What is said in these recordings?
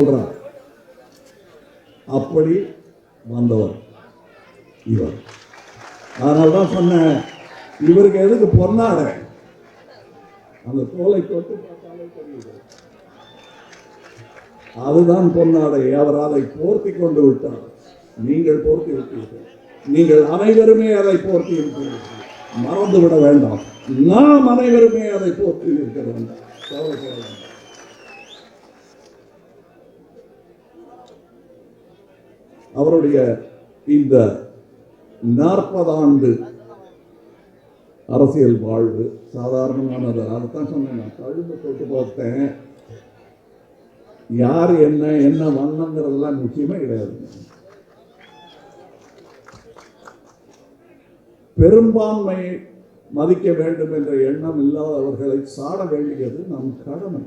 சொல்றார் அப்படி வந்தவர் இவர். அதனால தான் சொன்னேன் இவருக்கு எதுக்கு பொன்னாடை? அந்த தோலை தொட்டு பார்த்தாலே தெரியுது. அதுதான் பொன்னாடை. அவர் அதை போர்த்தி கொண்டு விட்டார். நீங்கள் போர்த்தி விட்டீர்கள். நீங்கள் அனைவருமே அதை போர்த்தி இருக்கிறீர்கள் மறந்து விட வேண்டாம். நாம் அனைவருமே அதை போர்த்தி இருக்க வேண்டாம் கவலைப்பட வேண்டாம். அவருடைய இந்த நாற்பது ஆண்டு அரசியல் வாழ்வு சாதாரணமானது. அதைத்தான் சொன்னேன். நான் கழுந்து தொட்டு பார்த்தேன். யார் என்ன என்ன வண்ணங்கிறதெல்லாம் முக்கியமே கிடையாது. பெரும்பான்மை மதிக்க வேண்டும் என்ற எண்ணம் இல்லாதவர்களை சாட வேண்டியது நம் கடமை.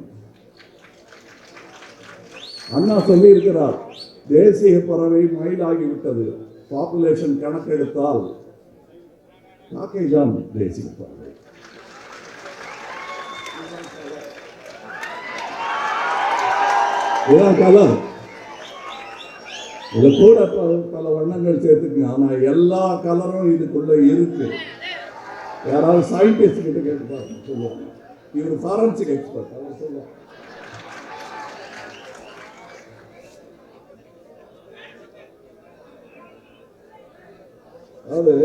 அண்ணா சொல்லியிருக்கிறார் தேசிய பறவை மயிலாகிவிட்டது. பாப்புலேஷன் கணக்கெடுத்தால் காக்கை தான் தேசிய பறவை. இதான் கலர். இதை கூட பல பல வண்ணங்கள் சேர்த்துக்குங்க. ஆனால் எல்லா கலரும் இதுக்குள்ள இருக்கு. யாராவது சயின்டிஸ்ட் கிட்ட கேட்டு பாருங்க சொல்லுவாங்க. இவர் ஃபாரன்சிக் எக்ஸ்பர்ட் அவர் சொல்லுவாங்க அதாவது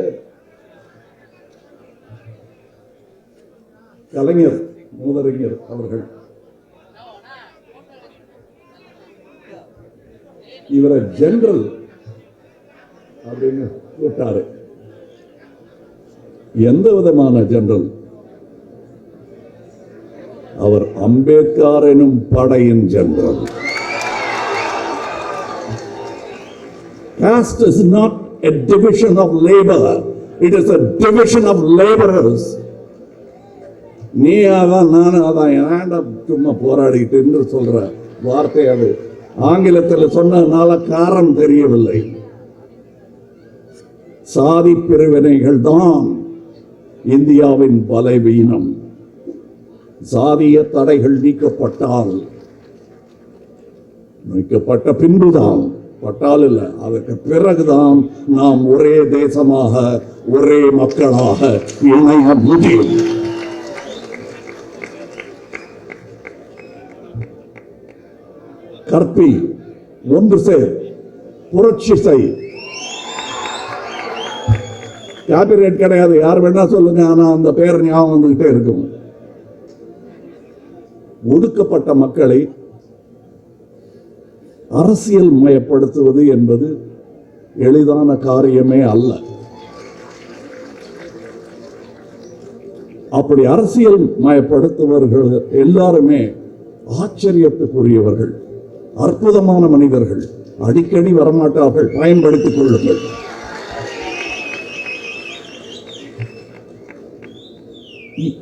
கலைஞர் மூதறிஞர் அவர்கள். இவரை ஜெனரல் அப்படின்னு கூட்டாரு எந்த விதமான ஜெனரல் அவர் அம்பேத்கர் எனும் படையின் general Caste is not a division of labor, it is a division of laborers. நீ அதான் நானும் அதான் ஏன்டா சும்மா போராடிக்கிட்டு என்று சொல்ற வார்த்தை அது. ஆங்கிலத்தில் சொன்னதுனால காரணம் தெரியவில்லை. சாதி பிரிவினைகள் தான் இந்தியாவின் பலவீனம். சாதிய தடைகள் நீக்கப்பட்டால் நீக்கப்பட்ட பின்புதான் பட்டால் இல்லை அதற்கு பிறகுதான் நாம் ஒரே தேசமாக ஒரே மக்களாக இணைய முடியும். கற்பி ஒன்று சேர் புரட்சி செய். காப்பிரைட் கிடையாது. யார் வேணா சொல்லுங்க ஆனா அந்த பேர் ஞாபகம் வந்துகிட்டே இருக்கும். ஒடுக்கப்பட்ட மக்களை அரசியல் மயப்படுத்துவது என்பது எளிதான காரியமே அல்ல. அப்படி அரசியல் மயப்படுத்துவர்கள் எல்லாருமே ஆச்சரியத்துக்குரியவர்கள் அற்புதமான மனிதர்கள். அடிக்கடி வரமாட்டார்கள் பயன்படுத்திக் கொள்ளுங்கள்.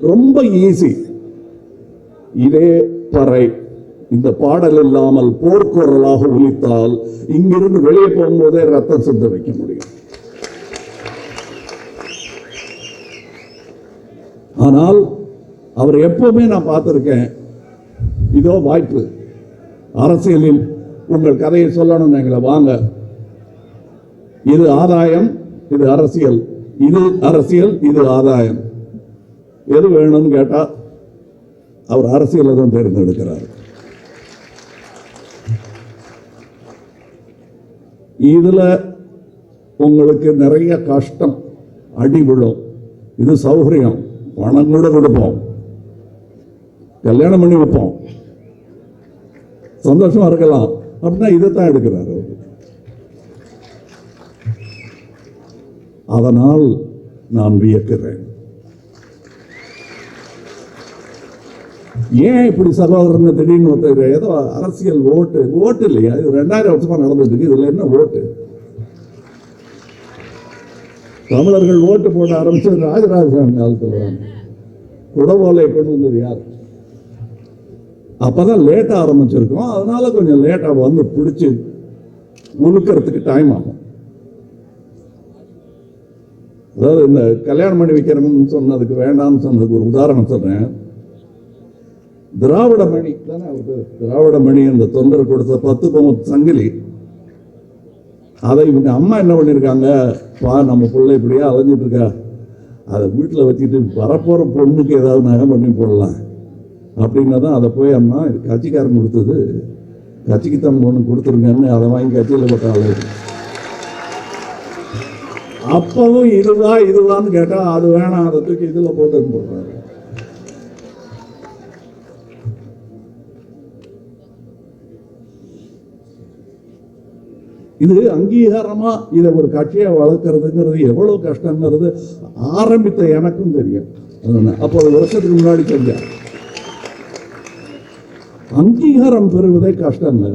ரொம்ப ஈஸி இதே பறை. இந்த பாடல் இல்லாமல் போர்க்குரலாக ஒலித்தால் இங்கிருந்து வெளியே போகும்போதே ரத்தம் சிந்த வைக்க முடியும். ஆனால் அவர் எப்பவுமே நான் பார்த்துருக்கேன் இதோ வாய்ப்பு. அரசியலில் உங்கள் கதையை சொல்லணும் எங்களை வாங்க. இது ஆதாயம் இது அரசியல். இது அரசியல் இது ஆதாயம். எது வேணும்னு கேட்டால் அவர் அரசியலை தான் தேர்ந்தெடுக்கிறார். இதில் உங்களுக்கு நிறைய கஷ்டம் அடி விழும். இது சௌகரியம். பணம் கூட கொடுப்போம். கல்யாணம் பண்ணி வைப்போம். சந்தோஷமா இருக்கலாம். அப்படின்னா இதைத்தான் எடுக்கிறார் அதனால் நான் வியக்கிறேன். ஏன் இப்படி சகோதரன் திடீர்னு ஒருத்தர் ஏதோ அரசியல் ஓட்டு ஓட்டு இல்லையா? இது ரெண்டாயிரம் வருஷமா நடந்துட்டு இருக்கு. இதுல என்ன ஓட்டு? தமிழர்கள் ஓட்டு போட ஆரம்பிச்சது ராஜராஜசாமி காலத்தில். தான். குடவோலை கொண்டு வந்தது யார்? அப்பதான் லேட்டா ஆரம்பிச்சிருக்கோம். அதனால கொஞ்சம் லேட்டா வந்து பிடிச்சி உழுக்கிறதுக்கு டைம் ஆகும். அதாவது இந்த கல்யாணம் பண்ணி வைக்கிறோம்னு சொன்னதுக்கு வேண்டாம்னு சொன்னதுக்கு ஒரு உதாரணம் சொல்றேன். திராவிட மணி தானே அவர் திராவிட மணி அந்த தொண்டர் கொடுத்த பத்து பங்கு சங்கிலி. அதை இவங்க அம்மா என்ன பண்ணியிருக்காங்க வா நம்ம பிள்ளை இப்படியே அலைஞ்சிட்டு இருக்கா? அதை வீட்டில் வச்சுட்டு வரப்போகிற பொண்ணுக்கு ஏதாவது நகை பண்ணி போடலாம். அப்படின்னா தான் அதை போய் அம்மா இது கட்சிக்காரன் கொடுத்தது. கட்சிக்கு தான் பொண்ணு கொடுத்துருங்கன்னு அதை வாங்கி கட்சியில் போட்டாள் அப்பவும் இதுவா இதுவான்னு கேட்டால் அது வேணாம் அதை தூக்கி இதில் போட்டுன்னு போடுறாரு. இது அங்கீகாரமா இதை ஒரு கட்சியை வளர்க்கறதுங்கிறது எவ்வளவு கஷ்டங்கிறது ஆரம்பித்த எனக்கும் தெரியும். அப்போ ஒரு வருஷத்துக்கு முன்னாடி செஞ்சேன் அங்கீகாரம் பெறுவதே கஷ்டங்க.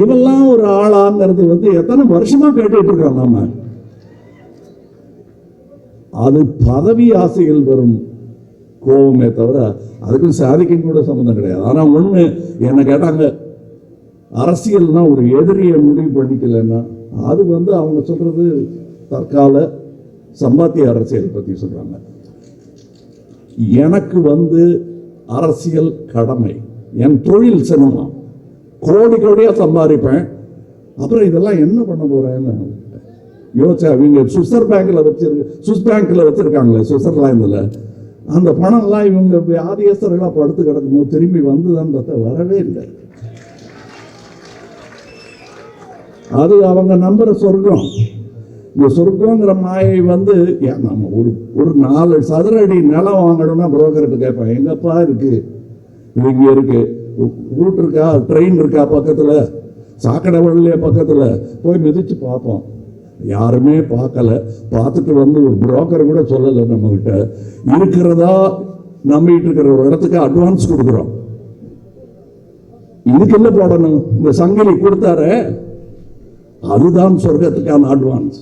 இவெல்லாம் ஒரு ஆளாங்கிறது வந்து எத்தனை வருஷமா கேட்டுட்டு இருக்கோம் நாம அது பதவி ஆசைகள் வரும் கோபமே தவிர அதுக்கும் சாதிக்கும் கூட சம்மந்தம் கிடையாது. ஆனா ஒண்ணு என்ன கேட்டாங்க அரசியல்னா ஒரு எதிரியை முடிவு பண்ணிக்கலன்னா அது வந்து அவங்க சொல்றது தற்கால சம்பாத்திய அரசியல் பற்றி சொல்றாங்க. எனக்கு வந்து அரசியல் கடமை. என் தொழில் சினிமா கோடி கோடியா சம்பாதிப்பேன். அப்புறம் இதெல்லாம் என்ன பண்ண போகிறேன்னு யோசிச்சா அவங்க சுவிசர் பேங்க்கில் வச்சிருக்கு சுவிஸ் பேங்க்கில் வச்சுருக்காங்களே சுவிட்சர்லாந்துல. அந்த பணம்லாம் இவங்க வியாதியஸ்தர்களா படுத்து கிடக்கும்போது திரும்பி வந்ததுன்னு பார்த்தா வரவே இல்லை. அது அவங்க நம்புற சொர்க்கம். இந்த சொர்க்கங்கிற மாயை வந்து நம்ம ஒரு ஒரு நாலு சதுர அடி நிலம் வாங்கணும்னா புரோக்கர்கிட்ட கேட்பேன் எங்கப்பா இருக்கு? இது இங்க இருக்கு ரூட் இருக்கா? ட்ரெயின் இருக்கா பக்கத்தில்? சாக்கடை வழியே பக்கத்தில். போய் மிதிச்சு பார்ப்போம். யாருமே பார்க்கல. பார்த்துட்டு வந்து ஒரு புரோக்கர் கூட சொல்லலை நம்ம கிட்ட இருக்கிறதா நம்பிட்டு இருக்கிற ஒரு இடத்துக்கு அட்வான்ஸ் கொடுக்குறோம். இதுக்கு என்ன போடணும்? இந்த சங்கிலி கொடுத்தாரு. அதுதான் சொர்க்கத்துக்கான அட்வான்ஸ்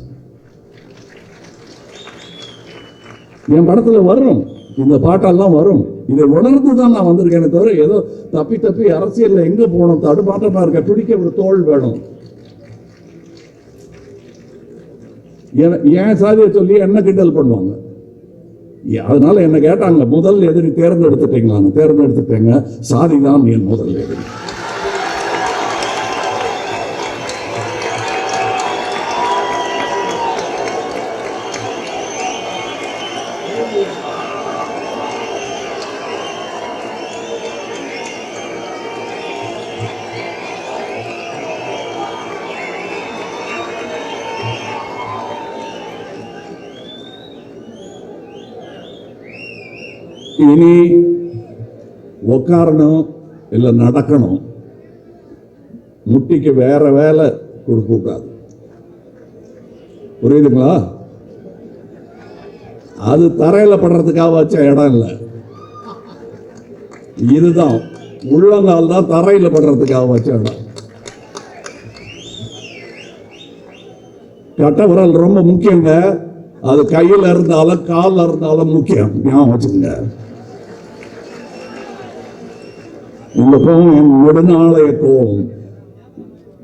என் படத்தில் வரும். இந்த பாட்டெல்லாம் வரும். இதை உணர்ந்து தான் நான் வந்திருக்கேனே தவிர ஏதோ தப்பி தப்பி அரசியலில் எங்கே போகணும் தடுமாற்றமாக இருக்க பிடிக்க ஒரு தோல் வேணும். ஏன் சாதியை சொல்லி என்ன கிண்டல் பண்ணுவாங்க? அதனால என்ன கேட்டாங்க முதல் எதிரி தேர்ந்தெடுத்துட்டீங்களான்னு. தேர்ந்தெடுத்துட்டேங்க. சாதி தான் என் முதல் எதிரி. இனி உக்காரணும் இல்லை நடக்கணும் முட்டிக்கு வேற வேலை கொடுக்கக்கூடாது புரியுதுங்களா அது தரையில படுறதுக்காக வச்ச இடம் இல்லை இதுதான் உள்ளங்கால் தான் தரையில படுறதுக்காக வச்ச இடம் கட்ட விரல் ரொம்ப முக்கியங்க அது கையில் இருந்தாலும் காலில் இருந்தாலும் முக்கியம் ஞாபகம் வச்சுக்கோங்க உலகம் என் நெடுநாளைய கோபம்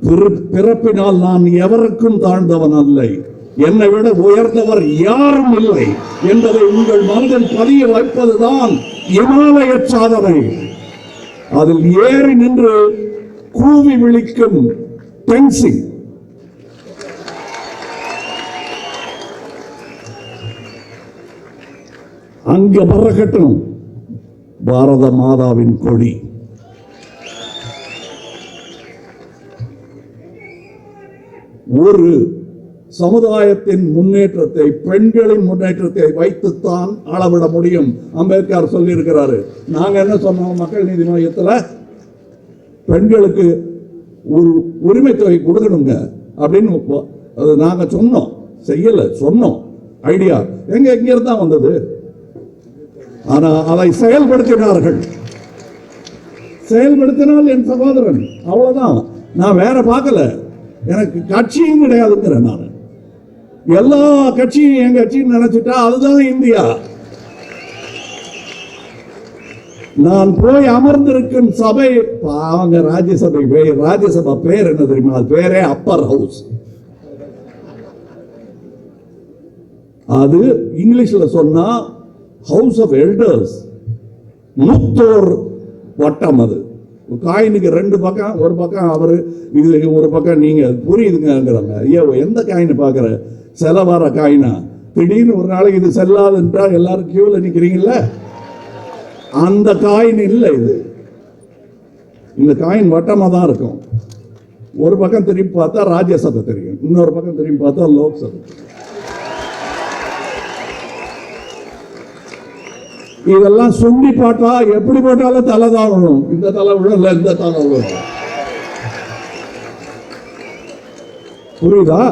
பிற- பிறப்பினால் நான் எவருக்கும் தாழ்ந்தவன் அல்ல. என்னை விட உயர்ந்தவர் யாரும் இல்லை என்பதை உங்கள் மனதில் பதிய வைப்பதுதான் இமாலய சாதனை அதில் ஏறி நின்று கூவி விழிக்கும் பென்சிங் அங்க பறக்கட்டும் பாரத மாதாவின் கொடி. ஒரு சமுதாயத்தின் முன்னேற்றத்தை பெண்களின் முன்னேற்றத்தை வைத்துத்தான் அளவிட முடியும். அம்பேத்கர் சொல்லியிருக்கிறாரு. நாங்க என்ன சொன்னோம்? மக்கள் நீதி மையத்துல பெண்களுக்கு ஒரு உரிமை தொகை கொடுக்கணுங்க அப்படின்னு அது நாங்க சொன்னோம். செய்யல சொன்னோம். ஐடியா. எங்க எங்க இருந்தா வந்தது? ஆனா அதை செயல்படுத்தினார்கள். செயல்படுத்தினால் என் சகோதரன். அவ்வளவுதான். நான் வேற பார்க்கல. எனக்கு கட்சியும் கிடையாதுங்கிறேன் நான். எல்லா கட்சியும் என் கட்சின்னு நினைச்சிட்டா அதுதான் இந்தியா. நான் போய் அமர்ந்திருக்கும் சபை அவங்க ராஜ்யசபை பேர் ராஜ்யசபா பேர் என்ன தெரியுமா? அது பேரே அப்பர் ஹவுஸ். அது இங்கிலீஷ்ல சொன்னா ஹவுஸ் ஆஃப் எல்டர்ஸ் மூத்தோர் வட்டம் அது. காயினுக்கு ரெண்டு பக்கம் ஒரு பக்கம் அவர் இது ஒரு பக்கம் நீங்க புரியுதுங்கிறாங்க ஐயோ எந்த காயின் பார்க்குற செலவார காயினா? திடீர்னு ஒரு நாளைக்கு இது செல்லாதுன்றா எல்லாரும் கியூவில் நிற்கிறீங்கல்ல அந்த காயின் இல்லை இது. இந்த காயின் வட்டமாக தான் இருக்கும். ஒரு பக்கம் திரும்பி பார்த்தா ராஜ்யசபை தெரியும். இன்னொரு பக்கம் திரும்பி பார்த்தா லோக்சபை இதெல்லாம் சுண்டி பாட்டா எப்படி போட்டாலும் தலை தான் விழும் இந்த தலை விழல இந்த தலை விழும் புரியுதா?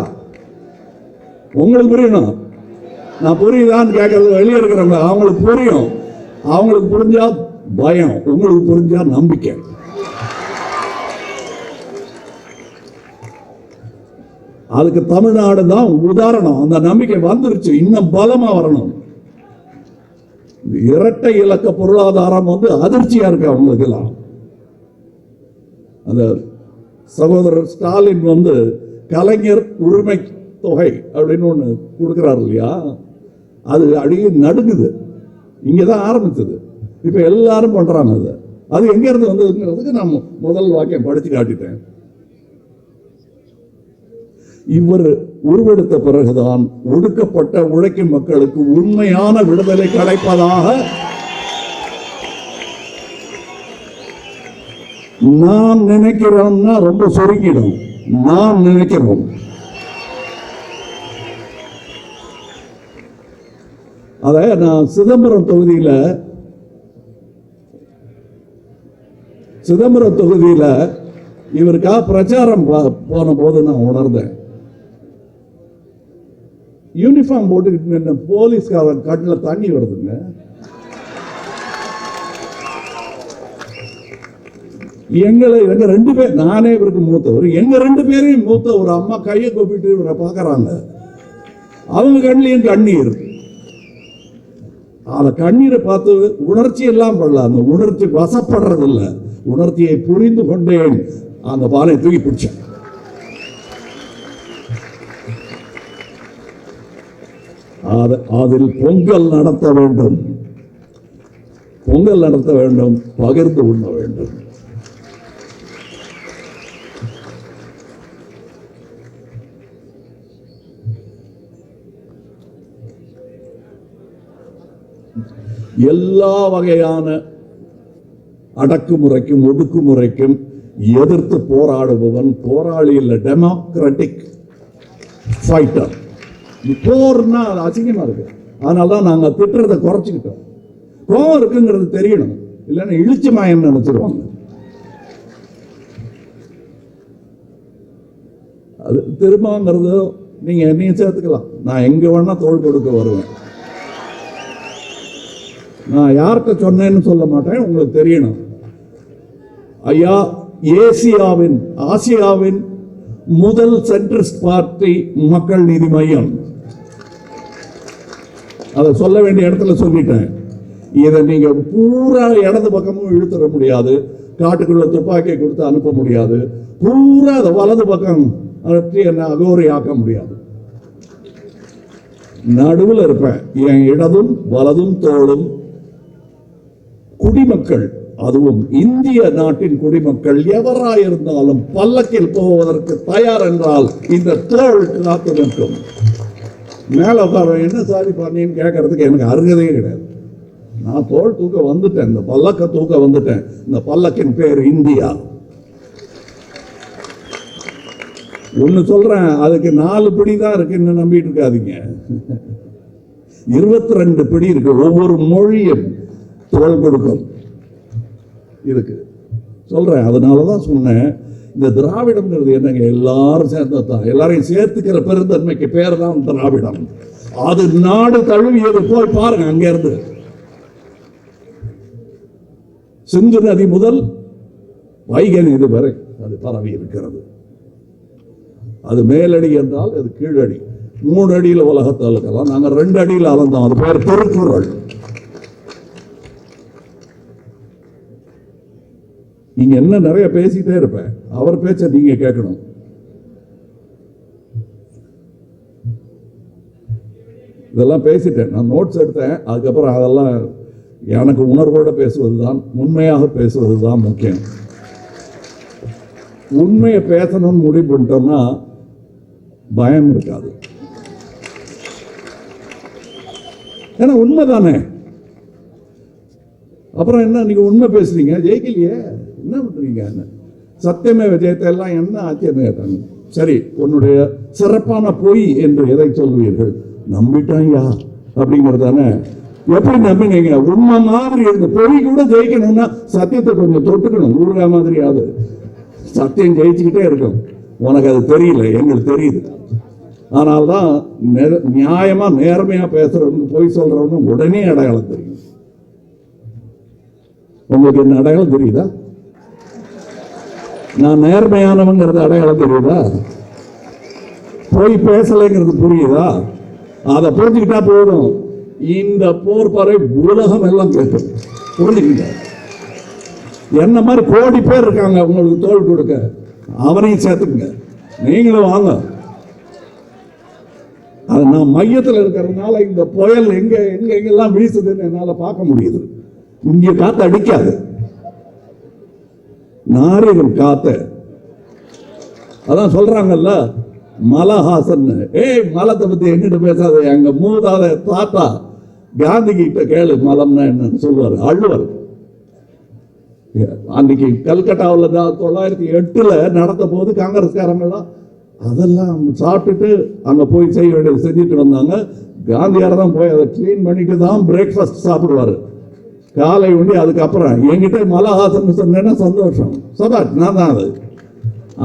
உங்களுக்கு புரியணும். நான் புரியுதான்னு கேட்கறது வெளியே இருக்கிறவங்க அவங்களுக்கு புரியும். அவங்களுக்கு புரிஞ்சா பயம் உங்களுக்கு புரிஞ்சா நம்பிக்கை. அதுக்கு தமிழ்நாடு தான் உதாரணம். அந்த நம்பிக்கை வந்துருச்சு. இன்னும் பலமா வரணும். இரட்டை இலக்க பொருளாதாரம் வந்து அதிர்ச்சியா இருக்கு அவங்களுக்கெல்லாம். அந்த சகோதரர் ஸ்டாலின் வந்து கலைஞர் உரிமை தொகை அப்படின்னு ஒன்று கொடுக்குறாரு இல்லையா? அது அடியே நடுங்குது. இங்கே தான் ஆரம்பித்தது இப்போ எல்லாரும் பண்ணுறாங்க அது. அது எங்கேருந்து வந்ததுங்கிறதுக்கு நான் முதல் வாக்கியம் படித்து காட்டிட்டேன். இவர் உருவெடுத்த பிறகுதான் ஒடுக்கப்பட்ட உழைக்கும் மக்களுக்கு உண்மையான விடுதலை கிடைப்பதாக நான் நினைக்கிறோம்னா ரொம்ப சுருங்கிடும். நான் நினைக்கிறோம். அத நான் சிதம்பரம் தொகுதியில சிதம்பரம் தொகுதியில இவருக்காக பிரச்சாரம் போன போது நான் உணர்ந்தேன். யூனிஃபார்ம் போட்டுக்கிட்டு நின்ன போலீஸ்காரன் கண்ணில் தண்ணி வருதுங்க. எங்களை எங்க ரெண்டு பேர் நானே இவருக்கு மூத்தவர். எங்க ரெண்டு பேரையும் மூத்த ஒரு அம்மா கையை கூப்பிட்டு இவரை பார்க்கறாங்க. அவங்க கண்ணிலையும் கண்ணீர். அந்த கண்ணீரை பார்த்து உணர்ச்சி எல்லாம் படல அந்த உணர்ச்சி வசப்படுறதில்ல. உணர்ச்சியை புரிந்து கொண்டேன். அந்த பாலை தூக்கி பிடிச்சேன். அதில் பொங்கல் நடத்த வேண்டும். பொங்கல் நடத்த வேண்டும் பகிர்ந்து உண்ண வேண்டும். எல்லா வகையான அடக்குமுறைக்கும் ஒடுக்குமுறைக்கும் எதிர்த்து போராடுபவன் போராளி இல்லை டெமோக்ராட்டிக் ஃபைட்டர் போர்னா அது அசிங்கமா இருக்கு. அதனால தான் நாங்க திட்டுறதை குறைச்சிக்கிட்டோம். கோபம் இருக்குங்கிறது தெரியணும். இல்லைன்னா இழிச்சு மாயம் நினைச்சிருவாங்க. அது திரும்பங்கிறது நீங்க என்னையும் சேர்த்துக்கலாம். நான் எங்க வேணா தோல் கொடுக்க வருவேன். நான் யார்கிட்ட சொன்னேன்னு சொல்ல மாட்டேன். உங்களுக்கு தெரியணும். ஐயா ஏசியாவின் ஆசியாவின் முதல் சென்ட்ரிஸ்ட் பார்ட்டி மக்கள் நீதி மையம். அதை சொல்ல வேண்டிய இடத்துல சொல்லிட்டேன். இதை நீங்க பூரா இடது பக்கமும் இழுத்துட முடியாது. காட்டுக்குள்ள துப்பாக்கியை கொடுத்து அனுப்ப முடியாது. பூரா அதை வலது பக்கம் அனுப்பி என்ன அகோரி ஆக்க முடியாது. நடுவில் இருப்பேன். என் இடதும் வலதும் தோளும் குடிமக்கள் அதுவும் இந்திய நாட்டின் குடிமக்கள் எவராயிருந்தாலும் பல்லக்கில் போவதற்கு தயார் என்றால் இந்த தோல் காத்து நிற்கும். மேலே உட்கார என்ன சாதி பண்ணின்னு கேட்கறதுக்கு எனக்கு அருகதையே கிடையாது. நான் தோல் தூக்க வந்துட்டேன். இந்த பல்லக்க தூக்க வந்துட்டேன். இந்த பல்லக்கின் பேர் இந்தியா. ஒன்னு சொல்றேன். அதுக்கு நாலு பிடி தான் இருக்குன்னு நம்பிட்டு இருக்காதீங்க. இருபத்தி ரெண்டு பிடி இருக்கு. ஒவ்வொரு மொழியும் தோல் கொடுக்கும். இருக்கு. சொல்றேன். அதனால தான் சொன்னேன். இந்த திராவிடம்ங்கிறது என்னங்க? எல்லாரும் சேர்ந்ததான் எல்லாரையும் சேர்த்துக்கிற பெருந்தன்மைக்கு பேர் தான் திராவிடம். அது நாடு தழுவியது. போய் பாருங்க அங்க இருந்து சிந்து நதி முதல் வைகை நதி வரை அது பரவி இருக்கிறது. அது மேலடி என்றால் அது கீழடி. மூணு அடியில உலகத்தில் இருக்கலாம் நாங்க ரெண்டு அடியில அளந்தோம். அது பேர் திருக்குறள். நீங்கள் என்ன நிறைய பேசிக்கிட்டே இருப்பேன் அவர் பேச்ச நீங்க கேட்கணும். இதெல்லாம் பேசிட்டேன். நான் நோட்ஸ் எடுத்தேன். அதுக்கப்புறம் அதெல்லாம் எனக்கு உணர்வோடு பேசுவதுதான் உண்மையாக பேசுவது தான் முக்கியம். உண்மையை பேசணும்னு முடிவு பண்ணிட்டோம்னா பயம் இருக்காது. ஏன்னா உண்மை தானே அப்புறம் என்ன நீங்க உண்மை பேசுறீங்க? ஜெயிக்கலையே. என்ன பண்றீங்க? என்ன? சத்தியமே விஜயத்தை எல்லாம் என்ன ஆச்சரியம் கேட்டாங்க. சரி உன்னுடைய சிறப்பான பொய் என்று எதை சொல்வீர்கள்? நம்பிட்டாயா? அப்படிங்கிறதானே? எப்படி நம்பினீங்க? உண்மை மாதிரி இருந்து பொய் கூட ஜெயிக்கணும்னா சத்தியத்தை கொஞ்சம் தொட்டுக்கணும். ஊருகா மாதிரியாவது. சத்தியம் ஜெயிச்சுக்கிட்டே இருக்கும். உனக்கு அது தெரியல எங்களுக்கு தெரியுது. ஆனால்தான் நெ- நியாயமா நேர்மையா பேசுறவனுக்கு பொய் சொல்றவனு உடனே அடையாளம் தெரியும். உங்களுக்கு என்ன அடையாளம் தெரியுதா? நான் நேர்மையானவங்கிறது அடையாளம் தெரியுதா போய் பேசலைங்கிறது புரியுதா? அதை புரிஞ்சுக்கிட்டா போதும். இந்த போர் பறை உலகம் எல்லாம் கேட்கும். புரிஞ்சுக்கிங்க. என்ன மாதிரி கோடி பேர் இருக்காங்க உங்களுக்கு தோல் கொடுக்க. அவனையும் சேர்த்துக்குங்க. நீங்களும் வாங்க. அது நான் மையத்தில் இருக்கிறதுனால இந்த புயல் எங்க எங்க எங்கெல்லாம் வீசுதுன்னு என்னால் பார்க்க முடியுது. இங்கே காத்து அடிக்காது. நாரிகள் காத்த. அதான் சொல்றாங்கல்ல மலஹாசன் ஏய் மலத்தை பத்தி எங்கிட்ட பேசாத எங்க மூதாத தாத்தா காந்தி கிட்ட கேளு மலம்னா என்னன்னு சொல்லுவார் அள்ளுவார் அன்னைக்கு கல்கட்டாவில் தான் தொள்ளாயிரத்தி எட்டுல நடந்த போது காங்கிரஸ்காரங்கெல்லாம் அதெல்லாம் சாப்பிட்டுட்டு அங்கே போய் செய்ய வேண்டியது செஞ்சுட்டு வந்தாங்க. காந்தியார் தான் போய் அதை க்ளீன் பண்ணிட்டு தான் பிரேக்ஃபாஸ்ட் சாப்பிடுவாரு. காலை உண்டி அதுக்கப்புறம் என்கிட்ட மலஹாசன் சொன்னேன்னா சந்தோஷம். சபாஷ் நான் தான் அது.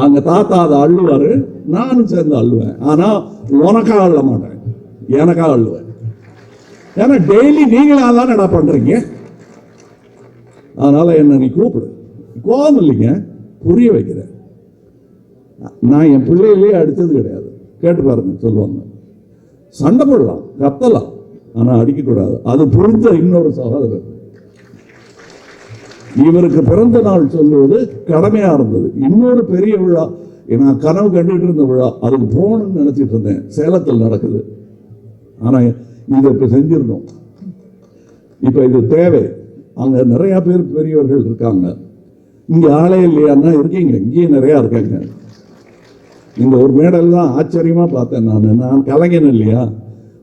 அங்க தாத்தா அதை அள்ளுவாரு நானும் சேர்ந்து அள்ளுவேன். ஆனா உனக்கா அள்ள மாட்டேன். எனக்கா அள்ளுவேன். ஏன்னா டெய்லி நீங்களா தான் என்ன பண்றீங்க? அதனால என்ன நீ கூப்பிடு. கோபம் இல்லைங்க புரிய வைக்கிறேன். நான் என் பிள்ளையிலேயே அடித்தது கிடையாது. கேட்டு பாருங்க சொல்லுவாங்க. சண்டை போடலாம் கத்தலாம் ஆனால் அடிக்கக்கூடாது. அது புரிஞ்ச இன்னொரு சகோதரர். இவருக்கு பிறந்த நாள் சொல்லுவது கடமையா இருந்தது. இன்னொரு பெரிய விழா நான் கனவு கண்டுகிட்டு இருந்த விழா அதுக்கு போகணும்னு நினைச்சிட்டு இருந்தேன். சேலத்தில் நடக்குது. ஆனா இதை இப்ப செஞ்சிருந்தோம் இப்ப இது தேவை. அங்க நிறைய பேர் பெரியவர்கள் இருக்காங்க. இங்க ஆளே இல்லையான்னா இருக்கீங்க இங்கேயும் நிறைய இருக்காங்க. இந்த ஒரு மேடல் தான் ஆச்சரியமா பார்த்தேன் நான். நான் கலைஞன் இல்லையா?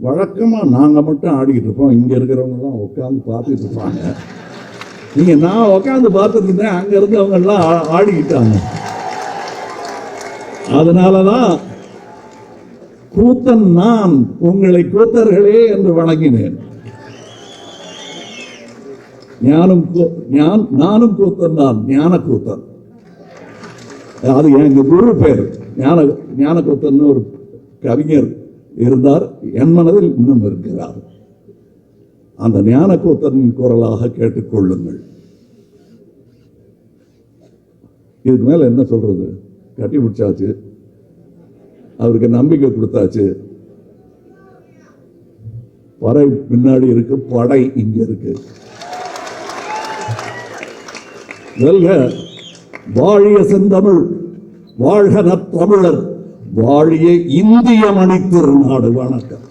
வழக்கமா நாங்க மட்டும் ஆடிக்கிட்டு இருப்போம். இங்க இருக்கிறவங்க எல்லாம் உட்காந்து பார்த்துட்டு இருப்பாங்க. நீங்க நான் உட்காந்து பார்த்துருந்தேன் அங்க இருந்து அவங்க எல்லாம் ஆ- ஆடிக்கிட்டாங்க. அதனாலதான் கூத்தன் நான் உங்களை கூத்தர்களே என்று வணங்கினேன். ஞானம் கூ- நானும் கூத்தன் தான் ஞான கூத்தன் அது எங்க குரு பேர். ஞான ஞான கூத்தன் ஒரு கவிஞர் இருந்தார் என் மனதில் இன்னும் இருக்கிறார். அந்த ஞான கூத்தனின் குரலாக கேட்டுக்கொள்ளுங்கள். இதுக்கு மேல என்ன சொல்றது? கட்டி பிடிச்சாச்சு. அவருக்கு நம்பிக்கை கொடுத்தாச்சு. பறை பின்னாடி இருக்கு படை இங்க இருக்கு. வெல்க வாழிய செந்தமிழ் வாழ்க தமிழர் வாழிய இந்திய மணித்திருநாடு. வணக்கம்.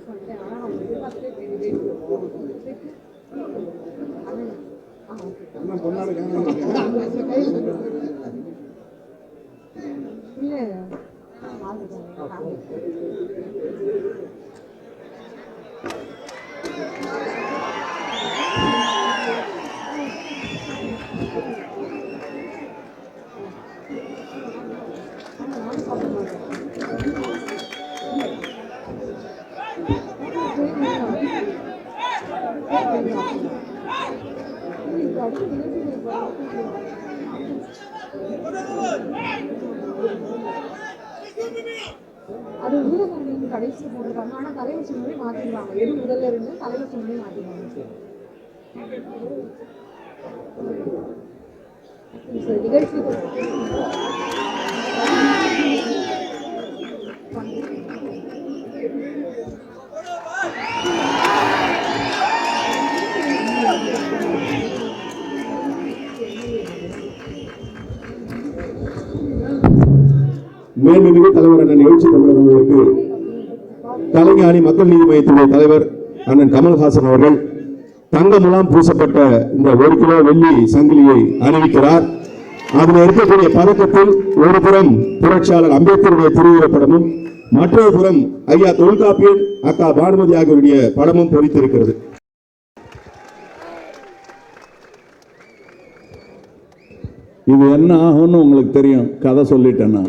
சொல்லிட்டேன் ஆனா அவங்க எதிர்பார்க்கவே தெரியவே இல்லை. அது ஊரகங்களின் கடைசி போட்டிருக்காங்க ஆனால் தலைவர் சொன்னதே மாற்றிடுவாங்க எது முதல்ல இருந்து தலைவர் சொன்னதே மாற்றிடுவாங்க நிகழ்ச்சி மேன்மிகு தலைவர் அண்ணன் எழுச்சி தமிழர் அவர்களுக்கு கலைஞானி மக்கள் நீதி மையத்தினுடைய தலைவர் அண்ணன் கமல்ஹாசன் அவர்கள் தங்க பூசப்பட்ட இந்த ஒரு கிலோ வெள்ளி சங்கிலியை அணிவிக்கிறார். அதில் இருக்கக்கூடிய பதக்கத்தில் ஒரு புறம் புரட்சியாளர் அம்பேத்கருடைய திருவுருவப்படமும் மற்றொரு புறம் ஐயா தொல்காப்பியன் அக்கா பானுமதி ஆகியோருடைய படமும் பொறித்திருக்கிறது. இது என்ன ஆகும்னு உங்களுக்கு தெரியும். கதை சொல்லிட்டேன்னா